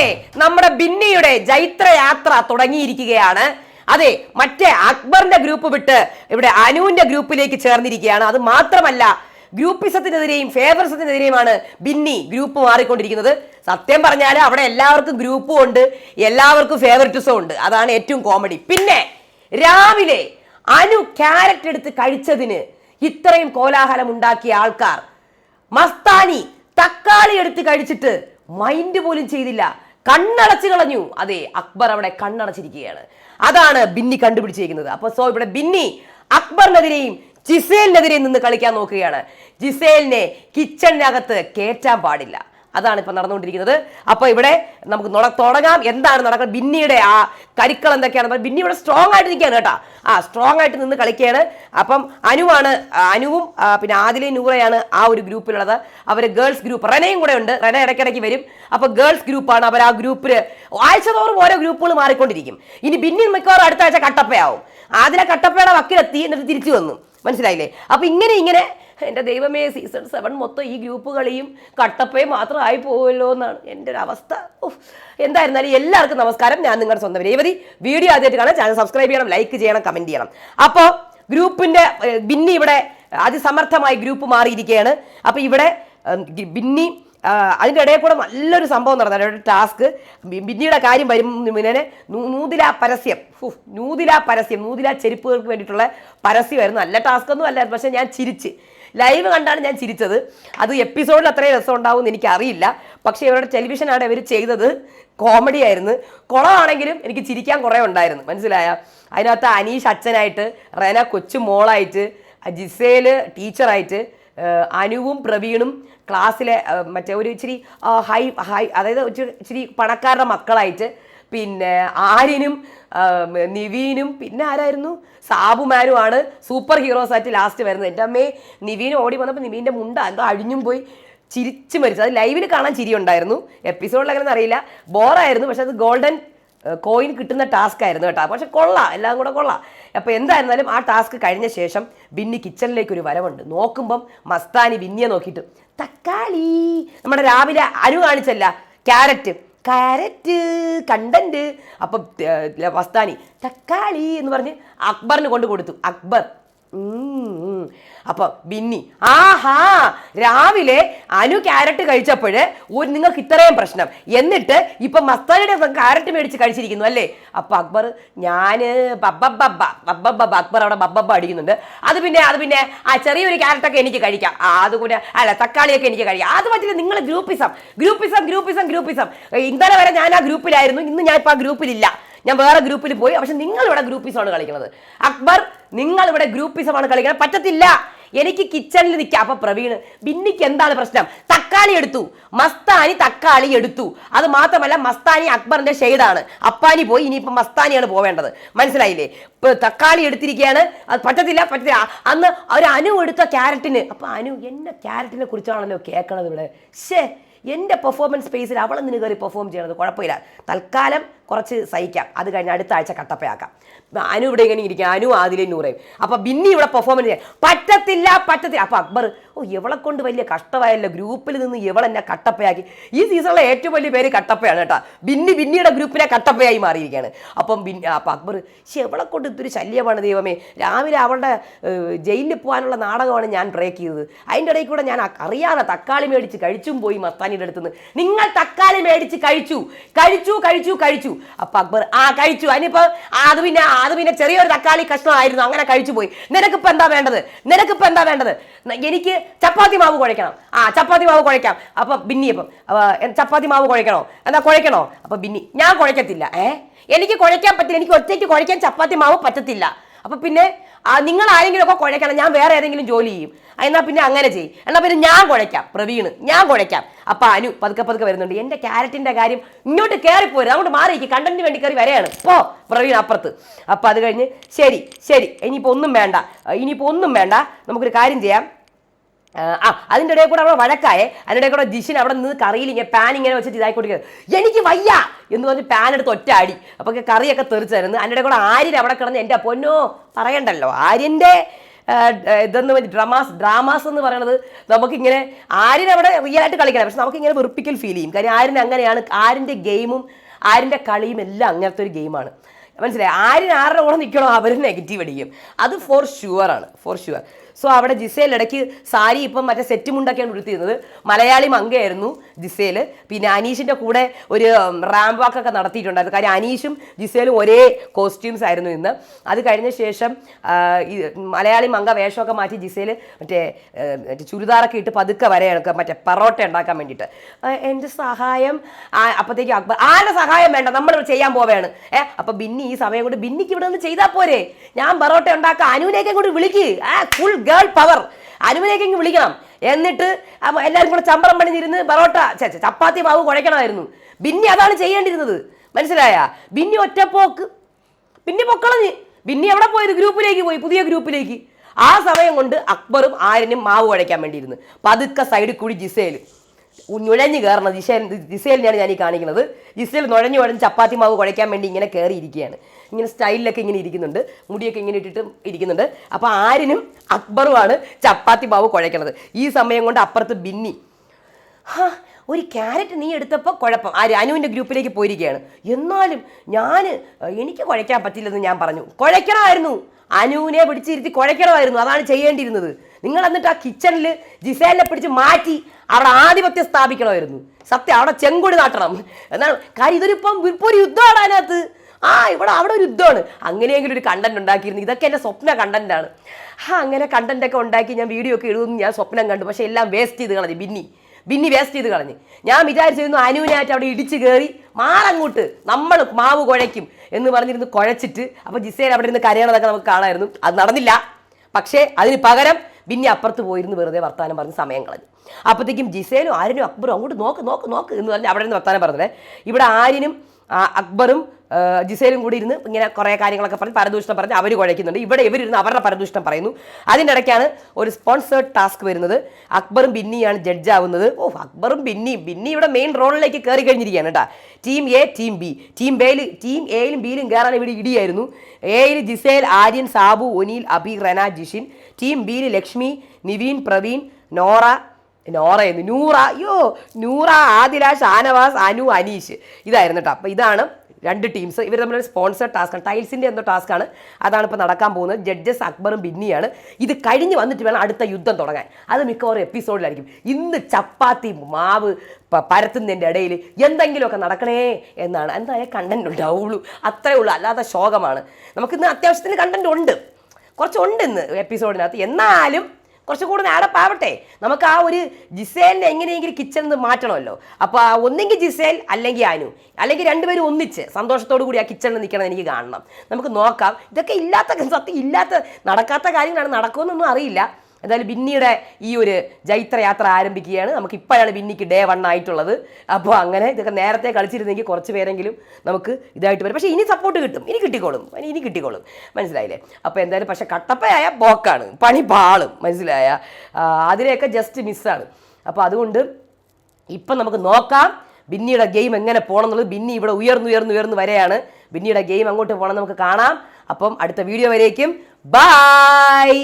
അതെ നമ്മുടെ ബിന്നിയുടെ ജൈത്രയാത്ര തുടങ്ങിയിരിക്കുകയാണ്. അതെ മറ്റേ അക്ബറിന്റെ ഗ്രൂപ്പ് വിട്ട് ഇവിടെ അനുവിന്റെ ഗ്രൂപ്പിലേക്ക് ചേർന്നിരിക്കുകയാണ്. അത് മാത്രമല്ല ഗ്രൂപ്പിസത്തിനെതിരെയും ഫേവറിസത്തിനെതിരെയുമാണ് ബിന്നി ഗ്രൂപ്പ് മാറിക്കൊണ്ടിരിക്കുന്നത്. സത്യം പറഞ്ഞാൽ അവിടെ എല്ലാവർക്കും ഗ്രൂപ്പും ഉണ്ട് എല്ലാവർക്കും ഫേവറിറ്റിസും ഉണ്ട്. അതാണ് ഏറ്റവും കോമഡി പിന്നെ രാവിലെ അനു ക്യാരറ്റ് എടുത്ത് കഴിച്ചതിന് ഇത്രയും കോലാഹലം ഉണ്ടാക്കിയ ആൾക്കാർ. മസ്താനി തക്കാളി എടുത്ത് കഴിച്ചിട്ട് മൈൻഡ് പോലും ചെയ്തില്ല. കണ്ണടച്ചു കളഞ്ഞു. അതെ അക്ബർ അവിടെ കണ്ണടച്ചിരിക്കുകയാണ്. അതാണ് ബിന്നി കണ്ടുപിടിച്ചിരിക്കുന്നത്. അപ്പൊ സോ ഇവിടെ ബിന്നി അക്ബറിനെതിരെയും ജിസേലിനെതിരെയും നിന്ന് കളിക്കാൻ നോക്കുകയാണ്. ജിസേലിനെ കിച്ചണിനകത്ത് കയറ്റാൻ പാടില്ല. അതാണ് ഇപ്പൊ നടന്നുകൊണ്ടിരിക്കുന്നത്. അപ്പൊ ഇവിടെ നമുക്ക് തുടങ്ങാം. എന്താണ് നടക്കുന്നത് ബിന്നിയുടെ ആ കരിക്കൾ എന്തൊക്കെയാണ്? ബിന്നി ഇവിടെ സ്ട്രോങ് ആയിട്ട് നിൽക്കുകയാണ് കേട്ടോ. ആ സ്ട്രോങ് ആയിട്ട് നിന്ന് കളിക്കുകയാണ്. അപ്പം അനുവാണ് അനുവും പിന്നെ ആദിലയും നൂറയാണ് ആ ഒരു ഗ്രൂപ്പിലുള്ളത്. അവർ ഗേൾസ് ഗ്രൂപ്പ് റെനയും കൂടെ ഉണ്ട്. റെന ഇടയ്ക്കിടയ്ക്ക് വരും. അപ്പൊ ഗേൾസ് ഗ്രൂപ്പാണ് അവർ ആ ഗ്രൂപ്പിൽ ആഴ്ച തോറും ഓരോ ഗ്രൂപ്പുകൾ മാറിക്കൊണ്ടിരിക്കും. ഇനി ബിന്നി മിക്കവാറും അടുത്ത ആഴ്ച കട്ടപ്പയാവും. ആദില കട്ടപ്പയുടെ വക്കിലെത്തി എന്നിട്ട് തിരിച്ചു വന്നു. മനസ്സിലായില്ലേ? അപ്പൊ ഇങ്ങനെ ഇങ്ങനെ എന്റെ ദൈവമേ സീസൺ സെവൻ മൊത്തം ഈ ഗ്രൂപ്പ് കളിയും മാത്രം ആയി പോകുമല്ലോ എന്നാണ് എന്റെ ഒരു അവസ്ഥ. എന്തായിരുന്നാലും എല്ലാവർക്കും നമസ്കാരം. ഞാൻ നിങ്ങളുടെ സ്വന്തം രേവതി. വീഡിയോ ആദ്യമായിട്ട് കാണാൻ ചാനൽ സബ്സ്ക്രൈബ് ചെയ്യണം ലൈക്ക് ചെയ്യണം കമന്റ് ചെയ്യണം. അപ്പോൾ ഗ്രൂപ്പിന്റെ ബിന്നി ഇവിടെ അതിസമർത്ഥമായി ഗ്രൂപ്പ് മാറിയിരിക്കുകയാണ്. അപ്പോൾ ഇവിടെ ബിന്നി അതിന്റെ ഇടയിൽ കൂടെ നല്ലൊരു സംഭവം നടന്നു ഒരു ടാസ്ക് ബിന്നിയുടെ കാര്യം വരും പിന്നെ നൂതില പരസ്യം. നൂതില പരസ്യം. നൂതില ചെരുപ്പുകൾക്ക് വേണ്ടിയിട്ടുള്ള പരസ്യമായിരുന്നു നല്ല ടാസ്ക് ഒന്നും അല്ലായിരുന്നു. പക്ഷേ ഞാൻ ചിരിച്ച്. ലൈവ് കണ്ടാണ് ഞാൻ ചിരിച്ചത്. അത് എപ്പിസോഡിൽ അത്രയും രസം ഉണ്ടാവും എന്ന് എനിക്കറിയില്ല. പക്ഷേ ഇവരുടെ ടെലിവിഷനാണ് ഇവർ ചെയ്തത്. കോമഡി ആയിരുന്നു. കുളമാണെങ്കിലും എനിക്ക് ചിരിക്കാൻ കുറേ ഉണ്ടായിരുന്നു. മനസ്സിലായ? അതിനകത്ത് അനീഷ് അച്ഛനായിട്ട് റെന കൊച്ചു മോളായിട്ട് ജിസേൽ ടീച്ചറായിട്ട് അനുവും പ്രവീണും ക്ലാസ്സിലെ മറ്റേ ഒരു ഇച്ചിരി ഹൈ ഹൈ അതായത് ഇച്ചിരി പണക്കാരുടെ മക്കളായിട്ട് പിന്നെ ആര്യനും നിവീനും പിന്നെ ആരായിരുന്നു? സാബുമാനുമാണ് സൂപ്പർ ഹീറോസ് ആയിട്ട് ലാസ്റ്റ് വരുന്നത്. എന്റെ അമ്മേ നിവീൻ ഓടി വന്നപ്പോൾ നിവീന്റെ മുണ്ട എന്തോ അഴിഞ്ഞും പോയി ചിരിച്ചു മരിച്ചു. അത് ലൈവിൽ കാണാൻ ചിരി ഉണ്ടായിരുന്നു. എപ്പിസോഡിൽ അങ്ങനെ അറിയില്ല. ബോറായിരുന്നു പക്ഷെ അത് ഗോൾഡൻ കോയിൻ കിട്ടുന്ന ടാസ്ക് ആയിരുന്നു കേട്ടോ. പക്ഷെ കൊള്ളാം എല്ലാം കൂടെ കൊള്ളാം. അപ്പോൾ എന്തായിരുന്നാലും ആ ടാസ്ക് കഴിഞ്ഞ ശേഷം ബിന്നി കിച്ചണിലേക്ക് ഒരു വരവുണ്ട്. നോക്കുമ്പം മസ്താനി ബിന്നിയെ നോക്കിയിട്ട് തക്കാളി നമ്മുടെ രാവിലെ അരു കാണിച്ചല്ല ക്യാരറ്റ്. Carrot content. അപ്പം വസ്താനി തക്കാളി എന്ന് പറഞ്ഞ് അക്ബറിന് കൊണ്ട് കൊടുത്തു. അക്ബർ. ഉം, ഉം. അപ്പൊ ബിന്നി ആഹാ രാവിലെ അനു ക്യാരറ്റ് കഴിച്ചപ്പോഴ് ഒരു നിങ്ങൾക്ക് ഇത്രയും പ്രശ്നം. എന്നിട്ട് ഇപ്പൊ മസ്താനിയുടെ ക്യാരറ്റ് മേടിച്ച് കഴിച്ചിരിക്കുന്നു അല്ലേ? അപ്പൊ അക്ബർ ഞാൻ ബബ്ബബ്ബ ബബ്ബബ്ബ അക്ബർ അവിടെ ബബ്ബബ്ബ അടിക്കുന്നുണ്ട്. അത് പിന്നെ അത് പിന്നെ ആ ചെറിയൊരു ക്യാരറ്റൊക്കെ എനിക്ക് കഴിക്കാം. ആ അത് കൂടെ അല്ല തക്കാളിയൊക്കെ എനിക്ക് കഴിക്കാം. അത് പറ്റില്ല നിങ്ങൾ ഗ്രൂപ്പിസം ഗ്രൂപ്പിസം ഗ്രൂപ്പിസം ഗ്രൂപ്പിസം. ഇന്നലെ വരെ ഞാൻ ആ ഗ്രൂപ്പിലായിരുന്നു ഇന്ന് ഞാൻ ഇപ്പൊ ആ ഗ്രൂപ്പിലില്ല. ഞാൻ വേറെ ഗ്രൂപ്പിൽ പോയി പക്ഷെ നിങ്ങൾ ഇവിടെ ഗ്രൂപ്പിസമാണ് കളിക്കുന്നത്. അക്ബർ നിങ്ങൾ ഇവിടെ ഗ്രൂപ്പിസമാണ് കളിക്കാൻ പറ്റത്തില്ല. എനിക്ക് കിച്ചണിൽ നിൽക്കാം അപ്പൊ പ്രവീൺ ബിന്നിക്ക് എന്താണ് പ്രശ്നം? തക്കാളി എടുത്തു. മസ്താനി തക്കാളി എടുത്തു. അത് മാത്രമല്ല മസ്താനി അക്ബറിന്റെ ഷെയ്ഡാണ്. അപ്പാനി പോയി ഇനിയിപ്പോ മസ്താനിയാണ് പോവേണ്ടത്. മനസ്സിലായില്ലേ? തക്കാളി എടുത്തിരിക്കുകയാണ് അത് പറ്റത്തില്ല പറ്റത്തില്ല. അന്ന് ഒരു അനു എടുത്ത ക്യാരറ്റിന്. അപ്പൊ അനു എന്നെ ക്യാരറ്റിനെ കുറിച്ചാണല്ലോ കേൾക്കണത് ഇവിടെ. ശേ എന്റെ പെർഫോമൻസ് സ്പേസിൽ അവൾ നിന്ന് കയറി പെർഫോം ചെയ്യണത് കുഴപ്പമില്ല. തൽക്കാലം കുറച്ച് സഹിക്കാം. അത് കഴിഞ്ഞ് അടുത്ത ആഴ്ച കട്ടപ്പയാക്കാം. അനു ഇവിടെ ഇങ്ങനെ ഇരിക്കുക അനു ആദിലെ നൂറേയും. അപ്പൊ ബിന്നി ഇവിടെ പെർഫോമൻസ് ചെയ്യാം. പറ്റത്തില്ല പറ്റത്തില്ല. അപ്പൊ അക്ബർ ഓ ഇവളെ കൊണ്ട് വലിയ കഷ്ടമായല്ലോ. ഗ്രൂപ്പിൽ നിന്ന് ഇവളെന്നെ കട്ടപ്പയാക്കി. ഈ സീസണിലെ ഏറ്റവും വലിയ പേര് കട്ടപ്പയാണ് കേട്ടോ. ബിന്നി ബിന്നിയുടെ ഗ്രൂപ്പിനെ കട്ടപ്പയായി മാറിയിരിക്കുകയാണ്. അപ്പം ബിന്നി അപ്പൊ അക്ബർ പക്ഷേ ഇവളെ കൊണ്ട് ഇതൊരു ശല്യമാണ് ദൈവമേ. രാവിലെ അവളുടെ ജയിലിൽ പോകാനുള്ള നാടകമാണ് ഞാൻ ബ്രേക്ക് ചെയ്തത്. അതിന്റെ ഇടയിൽ കൂടെ ഞാൻ അറിയാതെ തക്കാളി മേടിച്ച് കഴിച്ചും പോയി മസ്താനിയുടെ അടുത്തുനിന്ന് നിങ്ങൾ തക്കാളി മേടിച്ച് കഴിച്ചു. കഴിച്ചു കഴിച്ചു കഴിച്ചു. അപ്പൊ അക്ബർ ആ കഴിച്ചു. അതിനിപ്പോ അത് പിന്നെ അത് പിന്നെ ചെറിയൊരു തക്കാളി കഷ്ണമായിരുന്നു. അങ്ങനെ കഴിച്ചു പോയി. നിനക്കിപ്പോ എന്താ വേണ്ടത്? നിനക്കിപ്പോ എന്താ വേണ്ടത്? എനിക്ക് ചപ്പാത്തി മാവ് കുഴക്കണം ആ ചപ്പാത്തി മാവ് കുഴക്കാം അപ്പൊ ബിന്നി അപ്പം ചപ്പാത്തി മാവ് കുഴക്കണോ എന്നാ കുഴക്കണോ അപ്പൊ ബിന്നി ഞാൻ കുഴക്കത്തില്ല ഏ? എനിക്ക് കുഴക്കാൻ പറ്റില്ല. എനിക്ക് ഒറ്റയ്ക്ക് കുഴക്കാൻ ചപ്പാത്തി മാവ് പറ്റത്തില്ല. അപ്പൊ പിന്നെ നിങ്ങൾ ആരെങ്കിലും ഒക്കെ കുഴയ്ക്കണം ഞാൻ വേറെ ഏതെങ്കിലും ജോലി ചെയ്യും. എന്നാൽ പിന്നെ അങ്ങനെ ചെയ്യും. എന്നാൽ പിന്നെ ഞാൻ കുഴയ്ക്കാം. പ്രവീണ് ഞാൻ കുഴയ്ക്കാം. അപ്പൊ അനു പതുക്കെ പതുക്കെ വരുന്നുണ്ട്. എന്റെ ക്യാരറ്റിന്റെ കാര്യം ഇങ്ങോട്ട് കയറിപ്പോരും അങ്ങോട്ട് മാറിയിരിക്കും കണ്ടന്റിന് വേണ്ടി കയറി വരെയാണ്. പോ പ്രവീൺ അപ്പുറത്ത്. അപ്പൊ അത് കഴിഞ്ഞ് ശരി ശരി. ഇനിയിപ്പോ ഒന്നും വേണ്ട. ഇനിയിപ്പോ ഒന്നും വേണ്ട. നമുക്കൊരു കാര്യം ചെയ്യാം. ആ അതിന്റെ ഇടയിൽ കൂടെ അവിടെ വഴക്കായേ. അതിന്റെ ഇടയിൽ കൂടെ ജിഷിൻ അവിടെ നിന്ന് കറിയിൽ ഇങ്ങനെ പാൻ ഇങ്ങനെ വെച്ചിട്ട് ഇതായി കൊടുക്കുന്നത് എനിക്ക് വയ്യ! എന്ന് പറഞ്ഞ് പാൻ എടുത്ത് ഒറ്റ അടി. അപ്പോൾ കറിയൊക്കെ തെറിച്ചായിരുന്നു അതിന്റെ ഇടയിൽ കൂടെ ആര്യൻ അവിടെ കിടന്ന് എന്റെ പൊന്നോ പറയണ്ടല്ലോ. ആര്യന്റെ ഇതെന്ന് പറഞ്ഞ് ഡ്രാമാസ് ഡ്രാമാസ് എന്ന് പറയുന്നത് നമുക്കിങ്ങനെ ആര്യൻ അവിടെ റിയൽ ആയിട്ട് കളിക്കണം. പക്ഷെ നമുക്കിങ്ങനെ വെറുപ്പിക്കൽ ഫീൽ ചെയ്യും. കാര്യം ആര്യൻ അങ്ങനെയാണ്. ആരിന്റെ ഗെയിമും ആരിന്റെ കളിയും എല്ലാം അങ്ങനത്തെ ഒരു ഗെയിമാണ് മനസ്സിലായി? ആര്യൻ ആരുടെ കൂടെ നിൽക്കണോ അവർ നെഗറ്റീവ് അടിക്കും. അത് ഫോർ ഷുവർ ആണ്. ഫോർ ഷുവർ സോ അവിടെ ജിസേൽ ഇടയ്ക്ക് സാരി ഇപ്പം മറ്റേ സെറ്റ് മുണ്ടൊക്കെയാണ് ഉടുത്തിരുന്നത് മലയാളി മങ്കയായിരുന്നു ജിസേൽ. പിന്നെ അനീഷിന്റെ കൂടെ ഒരു റാമ്പ് വാക്കൊക്കെ നടത്തിയിട്ടുണ്ടായിരുന്നു. കാര്യം അനീഷും ജിസേലും ഒരേ കോസ്റ്റ്യൂംസ് ആയിരുന്നു ഇന്ന്. അത് കഴിഞ്ഞ ശേഷം മലയാളി മങ്ക വേഷമൊക്കെ മാറ്റി ജിസേൽ മറ്റേ മറ്റേ ചുരിദാറൊക്കെ ഇട്ട് പതുക്കെ വരെയാണ്. മറ്റേ പറോട്ട ഉണ്ടാക്കാൻ വേണ്ടിയിട്ട്. എന്റെ സഹായം. അപ്പോഴത്തേക്ക് അക്ബർ ആരുടെ സഹായം വേണ്ട? നമ്മൾ ചെയ്യാൻ പോവുകയാണ് ഏ അപ്പം ബിന്നി ഈ സമയം കൊണ്ട് ബിന്നിക്ക് ഇവിടെ നിന്ന് ചെയ്താൽ പോരെ. ഞാൻ പറോട്ട ഉണ്ടാക്കാം അനുവിനേക്കും കൂടി വിളിക്ക്. ആ ഫുൾ ഗേൾ പവർ അനുവിനേക്കും വിളിക്കണം. എന്നിട്ട് എല്ലാവരും കൂടെ ചമ്പറം പണിഞ്ഞിരുന്ന് പറോട്ട ചപ്പാത്തി മാവ് കുഴയ്ക്കണമായിരുന്നു. ബിന്നി അതാണ് ചെയ്യേണ്ടിരുന്നത്. മനസ്സിലായ? ബിന്നി ഒറ്റപ്പോക്ക് പിന്നെ പൊക്കളഞ്ഞ്. ബിന്നി എവിടെ പോയത് ഗ്രൂപ്പിലേക്ക് പോയി പുതിയ ഗ്രൂപ്പിലേക്ക്. ആ സമയം കൊണ്ട് അക്ബറും ആര്യനും മാവ് കുഴയ്ക്കാൻ വേണ്ടിയിരുന്നു. പതുക്കെ സൈഡിൽ കൂടി ജിസേൽ നുഴഞ്ഞു കയറണം. ദിശ ദിശയിലാണ് ഞാൻ ഈ കാണിക്കുന്നത്. ജിസേൽ നുഴഞ്ഞു നുഴഞ്ഞ് ചപ്പാത്തി മാവ് കുഴയ്ക്കാൻ വേണ്ടി ഇങ്ങനെ കയറിയിരിക്കുകയാണ്. ഇങ്ങനെ സ്റ്റൈലിലൊക്കെ ഇങ്ങനെ ഇരിക്കുന്നുണ്ട്. മുടിയൊക്കെ ഇങ്ങനെ ഇട്ടിട്ട് ഇരിക്കുന്നുണ്ട്. അപ്പോൾ ആരിനും അക്ബറുമാണ് ചപ്പാത്തി മാവ് കുഴയ്ക്കുന്നത് ഈ സമയം കൊണ്ട് അപ്പുറത്ത് ബിന്നി. ഹാ ഒരു ക്യാരറ്റ് നീ എടുത്തപ്പോൾ കുഴപ്പം. ആ അനുവിന്റെ ഗ്രൂപ്പിലേക്ക് പോയിരിക്കുകയാണ്. എന്നാലും ഞാൻ എനിക്ക് കുഴയ്ക്കാൻ പറ്റില്ലെന്ന് ഞാൻ പറഞ്ഞു. കുഴയ്ക്കണമായിരുന്നു. അനുവിനെ പിടിച്ചിരുത്തി കുഴയ്ക്കണമായിരുന്നു. അതാണ് ചെയ്യേണ്ടിയിരുന്നത്. നിങ്ങൾ എന്നിട്ട് ആ കിച്ചണിൽ ജിസേലിനെ പിടിച്ച് മാറ്റി അവിടെ ആധിപത്യം സ്ഥാപിക്കണമായിരുന്നു. സത്യം അവിടെ ചെങ്കൊടി നാട്ടണം. എന്നാൽ കാര്യം ഇതൊരിപ്പം ഇപ്പോൾ ഒരു യുദ്ധമാണ് അതിനകത്ത്. ആ ഇവിടെ അവിടെ ഒരു യുദ്ധമാണ്. അങ്ങനെയെങ്കിലും ഒരു കണ്ടന്റ് ഉണ്ടാക്കിയിരുന്നു. ഇതൊക്കെ എന്റെ സ്വപ്ന കണ്ടന്റാണ് ആ അങ്ങനെ കണ്ടന്റ് ഒക്കെ ഉണ്ടാക്കി ഞാൻ വീഡിയോ ഒക്കെ ഇടുമെന്ന് ഞാൻ സ്വപ്നം കണ്ടു. പക്ഷേ എല്ലാം വേസ്റ്റ് ചെയ്ത് കളഞ്ഞു ബിന്നി. ബിന്നി വേസ്റ്റ് ചെയ്ത് കളഞ്ഞ്. ഞാൻ വിചാരിച്ചിരുന്നു അനുവിനായിട്ട് അവിടെ ഇടിച്ച് കയറി മാറങ്ങോട്ട് നമ്മൾ മാവ് കുഴയ്ക്കും എന്ന് പറഞ്ഞിരുന്നു കുഴച്ചിട്ട് അപ്പോൾ ജിസേൽ അവിടെ ഇരുന്ന് കരയണതൊക്കെ നമുക്ക് കാണാമായിരുന്നു. അത് നടന്നില്ല. പക്ഷേ അതിന് പകരം ബിന്നി അപ്പുറത്ത് പോയിരുന്ന് വെറുതെ വർത്താനം പറഞ്ഞ് സമയം കളഞ്ഞു. അപ്പോഴത്തേക്കും ജിസേലും ആര്യനും അക്ബറും അങ്ങോട്ട് നോക്ക് നോക്ക് നോക്ക് എന്ന് പറഞ്ഞ് അവിടെ നിന്ന് വർത്താനം പറഞ്ഞത്. ഇവിടെ ആര്യനും അക്ബറും ജിസേലും കൂടി ഇരുന്ന് ഇങ്ങനെ കുറേ കാര്യങ്ങളൊക്കെ പറഞ്ഞ് പരദൂഷണം പറഞ്ഞ് അവർ കുഴയ്ക്കുന്നുണ്ട്. ഇവിടെ ഇവരിരുന്ന് അവരുടെ പരദൂഷണം പറയുന്നു. അതിന്റെ ഇടയ്ക്കാണ് ഒരു സ്പോൺസേഡ് ടാസ്ക് വരുന്നത്. അക്ബറും ബിന്നിയാണ് ജഡ്ജ് ആവുന്നത് ഓ അക്ബറും ബിന്നിയും. ബിന്നി ഇവിടെ മെയിൻ റോളിലേക്ക് കയറി കഴിഞ്ഞിരിക്കുകയാണ് കേട്ടോ team A team B team ബേയിൽ team എയിലും ബിയിലും കയറാൻ ഇവിടെ ഇടിയായിരുന്നു. എയിൽ Gisele Aryan Sabu O'Neal Abhi Rena Jishin. Team ബിയിൽ ലക്ഷ്മി നിവീൻ പ്രവീൺ നോറ നോറയെന്ന്. നൂറ അയ്യോ നൂറ ആദില ഷാനവാസ് അനു അനീഷ്. ഇതായിരുന്നു കേട്ടോ അപ്പോൾ ഇതാണ് രണ്ട് ടീംസ് ഇവർ തമ്മിൽ സ്പോൺസർ ടാസ്ക്കാണ് ടൈൽസിന്റെ എന്തോ ടാസ്ക്കാണ് അതാണ് ഇപ്പോൾ നടക്കാൻ പോകുന്നത്. ജഡ്ജസ് അക്ബറും ബിന്നിയാണ്. ഇത് കഴിഞ്ഞ് വന്നിട്ട് വേണം അടുത്ത യുദ്ധം തുടങ്ങാൻ. അത് മിക്കവാറും എപ്പിസോഡിലായിരിക്കും ഇന്ന് ചപ്പാത്തി മാവ് പരത്തുന്നതിന്റെ ഇടയിൽ എന്തെങ്കിലുമൊക്കെ നടക്കണേ എന്നാണ്. എന്തായാലും കണ്ടന്റ് ഉണ്ടാവുള്ളൂ. അത്രേ ഉള്ളൂ. അല്ലാതെ ശോകമാണ്. നമുക്കിന്ന് അത്യാവശ്യത്തിന് കണ്ടന്റ് ഉണ്ട്. കുറച്ചുണ്ട് ഇന്ന് എപ്പിസോഡിനകത്ത് എന്നാലും കുറച്ചും കൂടെ നാടപ്പാവട്ടെ നമുക്ക് ആ ഒരു ജിസേലിനെ എങ്ങനെയെങ്കിലും കിച്ചണിൽ നിന്ന് മാറ്റണമല്ലോ. അപ്പോൾ ഒന്നെങ്കിൽ ജിസേൽ അല്ലെങ്കിൽ അനു. അല്ലെങ്കിൽ രണ്ടുപേരും ഒന്നിച്ച് സന്തോഷത്തോടു കൂടി ആ കിച്ചണിൽ നിൽക്കണം എനിക്ക് കാണണം. നമുക്ക് നോക്കാം. ഇതൊക്കെ ഇല്ലാത്ത സത്യം ഇല്ലാത്ത നടക്കാത്ത കാര്യങ്ങളാണ് നടക്കുമെന്നൊന്നും അറിയില്ല. എന്തായാലും ബിന്നിയുടെ ഈ ഒരു ജൈത്രയാത്ര ആരംഭിക്കുകയാണ്. നമുക്ക് ഇപ്പോഴാണ് ബിന്നിക്ക് ഡേ വൺ ആയിട്ടുള്ളത്. അപ്പോൾ അങ്ങനെ ഇതൊക്കെ നേരത്തെ കളിച്ചിരുന്നെങ്കിൽ കുറച്ച് പേരെങ്കിലും നമുക്ക് ഇതായിട്ട് വരും. പക്ഷേ ഇനി സപ്പോർട്ട് കിട്ടും. ഇനി കിട്ടിക്കോളും. ഇനി കിട്ടിക്കോളും. മനസ്സിലായില്ലേ? അപ്പോൾ എന്തായാലും പക്ഷേ കട്ടപ്പയായ ബോക്കാണ്. പണി പാളും. മനസ്സിലായ? അതിനെയൊക്കെ ജസ്റ്റ് മിസ്സാണ് അപ്പോൾ അതുകൊണ്ട് ഇപ്പം നമുക്ക് നോക്കാം. ബിന്നിയുടെ ഗെയിം എങ്ങനെ പോകണം എന്നുള്ളത്. ബിന്നി ഇവിടെ ഉയർന്നു ഉയർന്നു ഉയർന്നു വരെയാണ്. ബിന്നിയുടെ ഗെയിം അങ്ങോട്ട് പോകണം നമുക്ക് കാണാം. അപ്പം അടുത്ത വീഡിയോ വരേക്കും. ബായ്